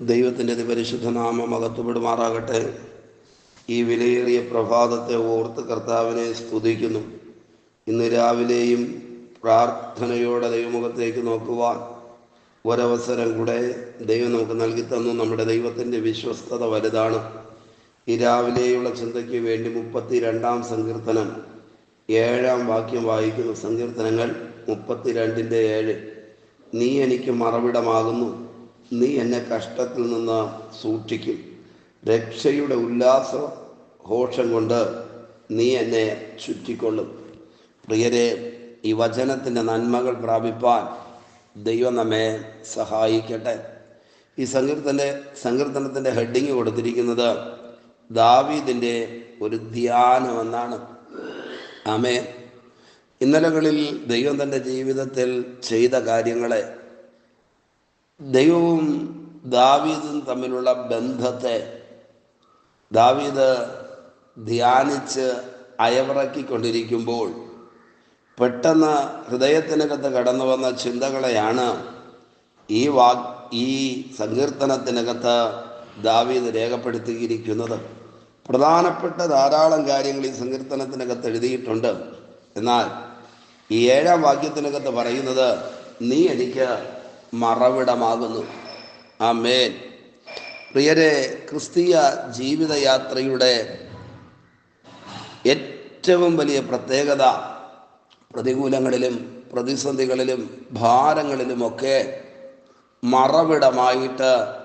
ദൈവത്തിന്റെ പരിശുദ്ധ നാമം അകത്തുപെടുമാറാകട്ടെ. ഈ വിലയേറിയ പ്രഭാതത്തെ ഓർത്ത് കർത്താവിനെ സ്തുതിക്കുന്നു. ഇന്ന് രാവിലെയും പ്രാർത്ഥനയോടെ ദൈവമുഖത്തേക്ക് നോക്കുവാൻ ഒരവസരം കൂടെ ദൈവം നമുക്ക് നൽകി തന്നു. നമ്മുടെ ദൈവത്തിന്റെ വിശ്വസ്തത വലുതാണ്. ഈ രാവിലെയുള്ള ചിന്തയ്ക്ക് വേണ്ടി മുപ്പത്തി രണ്ടാം സങ്കീർത്തനം ഏഴാം വാക്യം വായിക്കുന്ന സങ്കീർത്തനങ്ങൾ മുപ്പത്തിരണ്ടിന്റെ ഏഴ്. നീ എനിക്ക് മറവിടമാകുന്നു. നീ എന്നെ കഷ്ടത്തിൽ നിന്ന് സൂക്ഷിക്കും. രക്ഷയുടെ ഉല്ലാസ ഘോഷം കൊണ്ട് നീ എന്നെ ചുറ്റിക്കൊള്ളും. പ്രിയരെ ഈ വചനത്തിന്റെ നന്മകൾ പ്രാപിപ്പാൻ ദൈവം നമ്മെ സഹായിക്കട്ടെ. ഈ സങ്കീർത്തന്റെ സങ്കീർത്തനത്തിന്റെ ഹെഡിങ് കൊടുത്തിരിക്കുന്നത് ദാവീദിന്റെ ഒരു ധ്യാനം എന്നാണ്. ആമേ ഇന്നലകളിൽ ദൈവം തന്റെ ജീവിതത്തിൽ ചെയ്ത കാര്യങ്ങളെ ദൈവവും ദാവീദും തമ്മിലുള്ള ബന്ധത്തെ ദാവീദ് ധ്യാനിച്ച് അയവിറക്കിക്കൊണ്ടിരിക്കുമ്പോൾ പെട്ടെന്ന് ഹൃദയത്തിനകത്ത് കടന്നു വന്ന ചിന്തകളെയാണ് ഈ വാ ഈ സങ്കീർത്തനത്തിനകത്ത് ദാവീദ് രേഖപ്പെടുത്തിയിരിക്കുന്നത്. പ്രധാനപ്പെട്ട ധാരാളം കാര്യങ്ങൾ ഈ സങ്കീർത്തനത്തിനകത്ത് എഴുതിയിട്ടുണ്ട്. എന്നാൽ ഈ ഏഴാം വാക്യത്തിനകത്ത് പറയുന്നത് നീ എനിക്ക് മറവിടമാകുന്നു. ആ മേൻ പ്രിയരെ ക്രിസ്തീയ ജീവിതയാത്രയുടെ ഏറ്റവും വലിയ പ്രത്യേകത പ്രതികൂലങ്ങളിലും പ്രതിസന്ധികളിലും ഭാരങ്ങളിലുമൊക്കെ മറവിടമായിട്ട്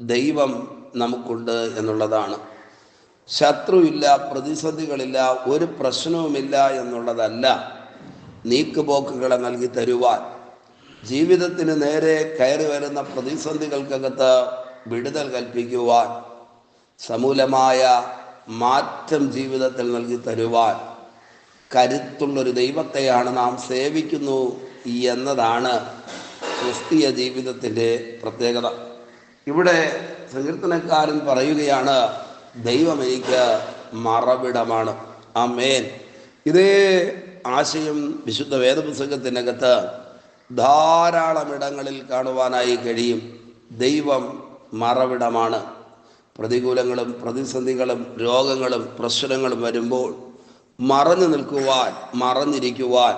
ദൈവം നമുക്കുണ്ട് എന്നുള്ളതാണ്. ശത്രുവില്ല പ്രതിസന്ധികളില്ല ഒരു പ്രശ്നവുമില്ല എന്നുള്ളതല്ല. നീക്കുപോക്കുകളെ നൽകി തരുവാൻ ജീവിതത്തിന് നേരെ കയറി വരുന്ന പ്രതിസന്ധികൾക്കകത്ത് വിടുതൽ കൽപ്പിക്കുവാൻ സമൂലമായ മാറ്റം ജീവിതത്തിൽ നൽകി തരുവാൻ കരുത്തുള്ളൊരു ദൈവത്തെയാണ് നാം സേവിക്കുന്നു എന്നതാണ് ക്രിസ്തീയ ജീവിതത്തിന്റെ പ്രത്യേകത. ഇവിടെ സങ്കീർത്തനക്കാരൻ പറയുകയാണ് ദൈവം എനിക്ക് മറവിടമാണ്. ആ മേൻ ഇതേ ആശയം വിശുദ്ധ വേദപുസ്തകത്തിനകത്ത് ധാരാളം ഇടങ്ങളിൽ കാണുവാനായി കഴിയും. ദൈവം മറവിടമാണ്. പ്രതികൂലങ്ങളും പ്രതിസന്ധികളും രോഗങ്ങളും പ്രശ്നങ്ങളും വരുമ്പോൾ മറഞ്ഞു നിൽക്കുവാൻ മറഞ്ഞിരിക്കുവാൻ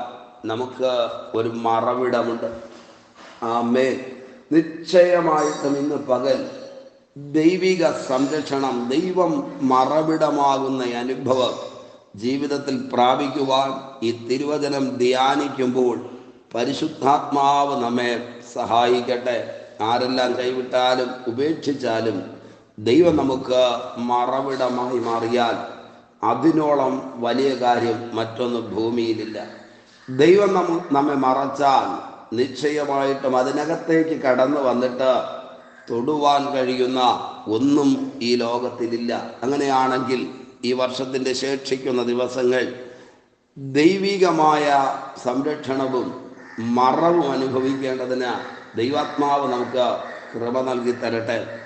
നമുക്ക് ഒരു മറവിടമുണ്ട്. ആമേ നിശ്ചയമായിട്ടും ഇന്ന് പകൽ ദൈവിക സംരക്ഷണം ദൈവം മറവിടമാകുന്ന അനുഭവം ജീവിതത്തിൽ പ്രാപിക്കുവാൻ ഈ തിരുവചനം ധ്യാനിക്കുമ്പോൾ പരിശുദ്ധാത്മാവ് നമ്മെ സഹായിക്കട്ടെ. ആരെല്ലാം കൈവിട്ടാലും ഉപേക്ഷിച്ചാലും ദൈവം നമുക്ക് മറവിടമായി മാറിയാൽ അതിനോളം വലിയ കാര്യം മറ്റൊന്ന് ഭൂമിയിലില്ല. ദൈവം നമ്മ നമ്മെ മറച്ചാൽ നിശ്ചയമായിട്ടും അതിനകത്തേക്ക് കടന്നു വന്നിട്ട് തൊടുവാൻ കഴിയുന്ന ഒന്നും ഈ ലോകത്തിലില്ല. അങ്ങനെയാണെങ്കിൽ ഈ വർഷത്തിന്റെ ശേഷിക്കുന്ന ദിവസങ്ങൾ ദൈവികമായ സംരക്ഷണവും മറവും അനുഭവിക്കേണ്ടതിന് ദൈവാത്മാവ് നമുക്ക് കൃപ നൽകി തരട്ടെ.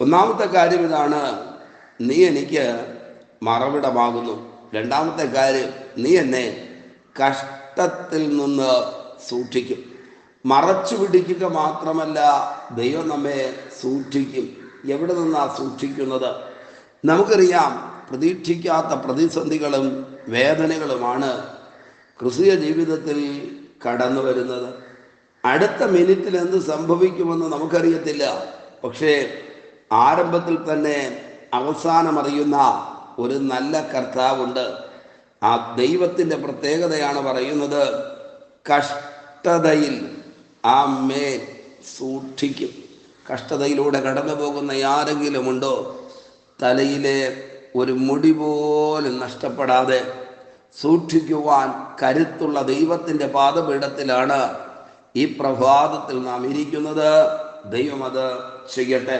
ഒന്നാമത്തെ കാര്യം ഇതാണ് നീ എനിക്ക് മറവിടമാകുന്നു. രണ്ടാമത്തെ കാര്യം നീ എന്നെ കഷ്ടത്തിൽ നിന്ന് സൂക്ഷിക്കും. മറച്ചു പിടിക്കുക മാത്രമല്ല ദൈവം നമ്മെ സൂക്ഷിക്കും. എവിടെ നിന്നാണ് സൂക്ഷിക്കുന്നത്? നമുക്കറിയാം പ്രതീക്ഷിക്കാത്ത പ്രതിസന്ധികളും വേദനകളുമാണ് ക്രിസ്തീയ ജീവിതത്തിൽ കടന്നു വരുന്നത്. അടുത്ത മിനിറ്റിൽ എന്ത് സംഭവിക്കുമെന്ന് നമുക്കറിയത്തില്ല. പക്ഷേ ആരംഭത്തിൽ തന്നെ അവസാനമറിയുന്ന ഒരു നല്ല കർത്താവുണ്ട്. ആ ദൈവത്തിന്റെ പ്രത്യേകതയാണ് പറയുന്നത് കഷ്ടതയിൽ ആ മേൽ സൂക്ഷിക്കും. കഷ്ടതയിലൂടെ കടന്നു പോകുന്ന ആരെങ്കിലും ഉണ്ടോ? തലയിലെ ഒരു മുടി പോലും നഷ്ടപ്പെടാതെ സൂക്ഷിക്കുവാൻ കരുത്തുള്ള ദൈവത്തിന്റെ പാദപീഠത്തിലാണ് ഈ പ്രഭാതത്തിൽ നാം ഇരിക്കുന്നത്. ദൈവം അത് ചെയ്യട്ടെ.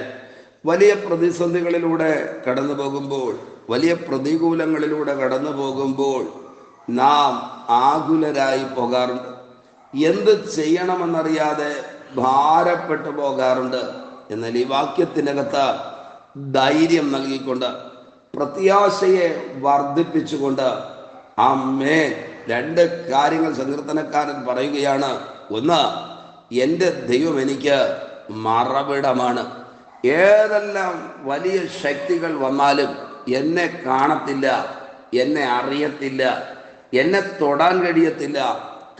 വലിയ പ്രതിസന്ധികളിലൂടെ കടന്നു പോകുമ്പോൾ വലിയ പ്രതികൂലങ്ങളിലൂടെ കടന്നു പോകുമ്പോൾ നാം ആകുലരായി പോകാറുണ്ട്. എന്ത് ചെയ്യണമെന്നറിയാതെ ഭാരപ്പെട്ടു പോകാറുണ്ട് എന്നാൽ ഈ വാക്യത്തിനകത്ത് ധൈര്യം നൽകിക്കൊണ്ട് പ്രത്യാശയെ വർദ്ധിപ്പിച്ചുകൊണ്ട് അമ്മേ രണ്ട് കാര്യങ്ങൾ സങ്കീർത്തനക്കാരൻ പറയുകയാണ്. ഒന്ന് എന്റെ ദൈവം എനിക്ക് മറവിടമാണ്. ഏതെല്ലാം വലിയ ശക്തികൾ വന്നാലും എന്നെ കാണത്തില്ല എന്നെ അറിയത്തില്ല എന്നെ തൊടാൻ കഴിയത്തില്ല.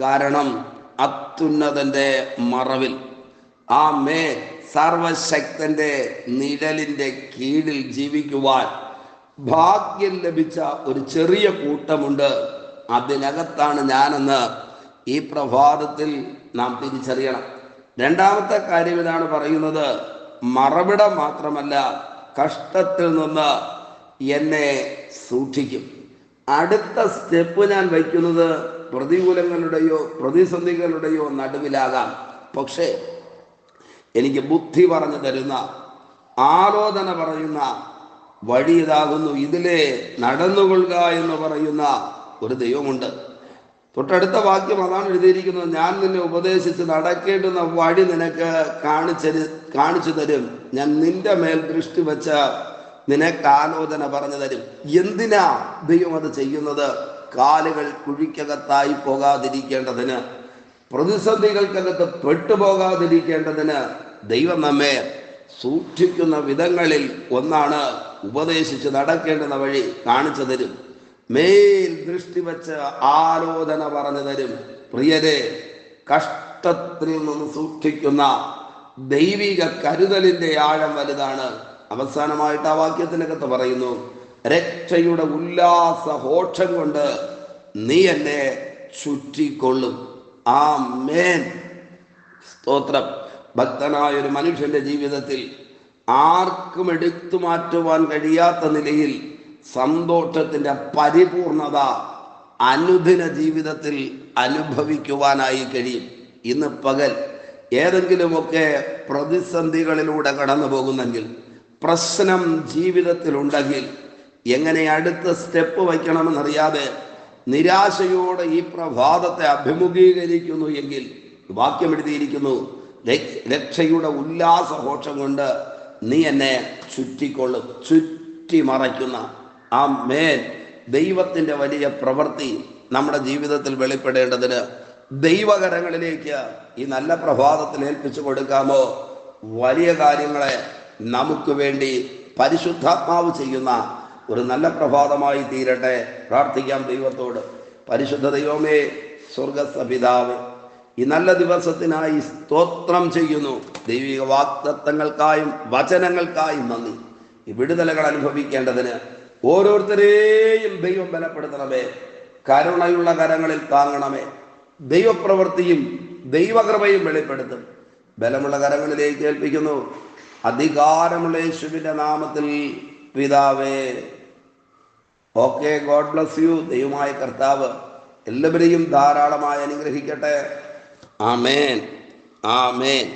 കാരണം അത്യുന്നതന്റെ മറവിൽ. ആ മേ സർവശക്തന്റെ നിഴലിന്റെ കീഴിൽ ജീവിക്കുവാൻ ഭാഗ്യം ലഭിച്ച ഒരു ചെറിയ കൂട്ടമുണ്ട്. അതിനകത്താണ് ഞാനെന്ന് ഈ പ്രഭാതത്തിൽ നാം തിരിച്ചറിയണം. രണ്ടാമത്തെ കാര്യം ഇതാണ് പറയുന്നത്. മറവിടം മാത്രമല്ല കഷ്ടത്തിൽ നിന്ന് എന്നെ സൂക്ഷിക്കും. അടുത്ത സ്റ്റെപ്പ് ഞാൻ വയ്ക്കുന്നത് പ്രതികൂലങ്ങളുടെയോ പ്രതിസന്ധികളുടെയോ നടുവിലാകാം. പക്ഷേ എനിക്ക് ബുദ്ധി പറഞ്ഞു തരുന്ന ആലോചന പറയുന്ന വഴി ഇതാകുന്നു ഇതിലെ നടന്നുകൊള്ളുക എന്ന് പറയുന്ന ഒരു ദൈവമുണ്ട്. തൊട്ടടുത്ത വാക്യം അതാണ് എഴുതിയിരിക്കുന്നത്. ഞാൻ നിന്നെ ഉപദേശിച്ച് നടക്കേണ്ടുന്ന വഴി നിനക്ക് കാണിച്ചു കാണിച്ചു തരും. ഞാൻ നിന്റെ മേൽ ദൃഷ്ടി വെച്ച നിനക്ക് ആലോചന പറഞ്ഞു തരും. എന്തിനാ ദൈവം അത് ചെയ്യുന്നത്? കാലുകൾ കുഴിക്കകത്തായി പോകാതിരിക്കേണ്ടതിന് പ്രതിസന്ധികൾക്കകത്ത് പെട്ടുപോകാതിരിക്കേണ്ടതിന് ദൈവം നമ്മെ സൂക്ഷിക്കുന്ന വിധങ്ങളിൽ ഒന്നാണ് ഉപദേശിച്ച് നടക്കേണ്ടുന്ന വഴി കാണിച്ചു തരും. മേൽ ദൃഷ്ടി വെച്ച് ആലോചന പറഞ്ഞു തരും. പ്രിയരെ കഷ്ടത്തിൽ നിന്ന് സൂക്ഷിക്കുന്ന ദൈവിക കരുതലിന്റെ ആഴം വലുതാണ്. അവസാനമായിട്ട് ആ വാക്യത്തിനകത്ത് പറയുന്നു രക്ഷയുടെ ഉല്ലാസ ഹോഷം കൊണ്ട് നീ എന്നെ ചുറ്റിക്കൊള്ളും. ആ മേൻ സ്തോത്രം. ഭക്തനായ ഒരു മനുഷ്യന്റെ ജീവിതത്തിൽ ആർക്കും എടുത്തു മാറ്റുവാൻ കഴിയാത്ത നിലയിൽ സന്തോഷത്തിന്റെ പരിപൂർണത അനുദിന ജീവിതത്തിൽ അനുഭവിക്കുവാനായി കഴിയും. ഇന്ന് പകൽ ഏതെങ്കിലുമൊക്കെ പ്രതിസന്ധികളിലൂടെ കടന്നു പോകുന്നെങ്കിൽ പ്രശ്നം ജീവിതത്തിലുണ്ടെങ്കിൽ എങ്ങനെ അടുത്ത സ്റ്റെപ്പ് വയ്ക്കണമെന്നറിയാതെ നിരാശയോടെ ഈ പ്രഭാതത്തെ അഭിമുഖീകരിക്കുന്നു എങ്കിൽ വാക്യം എഴുതിയിരിക്കുന്നു "രക്ഷ- രക്ഷയുടെ ഉല്ലാസഘോഷം കൊണ്ട് നീ എന്നെ ചുറ്റിക്കൊള്ളും ചുറ്റി മറയ്ക്കുന്ന ആ മേൽ ദൈവത്തിന്റെ വലിയ പ്രവൃത്തി നമ്മുടെ ജീവിതത്തിൽ വെളിപ്പെടേണ്ടതിന് ദൈവകരങ്ങളിലേക്ക് ഈ നല്ല പ്രഭാതത്തിൽ ഏൽപ്പിച്ചു കൊടുക്കാമോ? വലിയ കാര്യങ്ങളെ നമുക്ക് വേണ്ടി പരിശുദ്ധാത്മാവ് ചെയ്യുന്ന ഒരു നല്ല പ്രഭാതമായി തീരട്ടെ. പ്രാർത്ഥിക്കാം ദൈവത്തോട്. പരിശുദ്ധ ദൈവമേ സ്വർഗസ്ഥ പിതാവ് ഈ നല്ല ദിവസത്തിനായി സ്തോത്രം ചെയ്യുന്നു. ദൈവിക വാക്തത്വങ്ങൾക്കായും വചനങ്ങൾക്കായും നന്ദി. ഈ വിടുതലകൾ അനുഭവിക്കേണ്ടതിന് ഓരോരുത്തരെയും ദൈവം ബലപ്പെടുത്തണമേ. കരുണയുള്ള കരങ്ങളിൽ താങ്ങണമേ. ദൈവപ്രവൃത്തിയും ദൈവകൃപയും വെളിപ്പെടുത്തും. ബലമുള്ള കരങ്ങളിലേക്ക് ഏൽപ്പിക്കുന്നു. അധികാരമുള്ള യേശുവിന്റെ നാമത്തിൽ പിതാവേ. Okay God bless you. ദൈവമായ കർത്താവ് എല്ലാവരെയും ധാരാളമായി അനുഗ്രഹിക്കട്ടെ. ஆமேன் ஆமேன்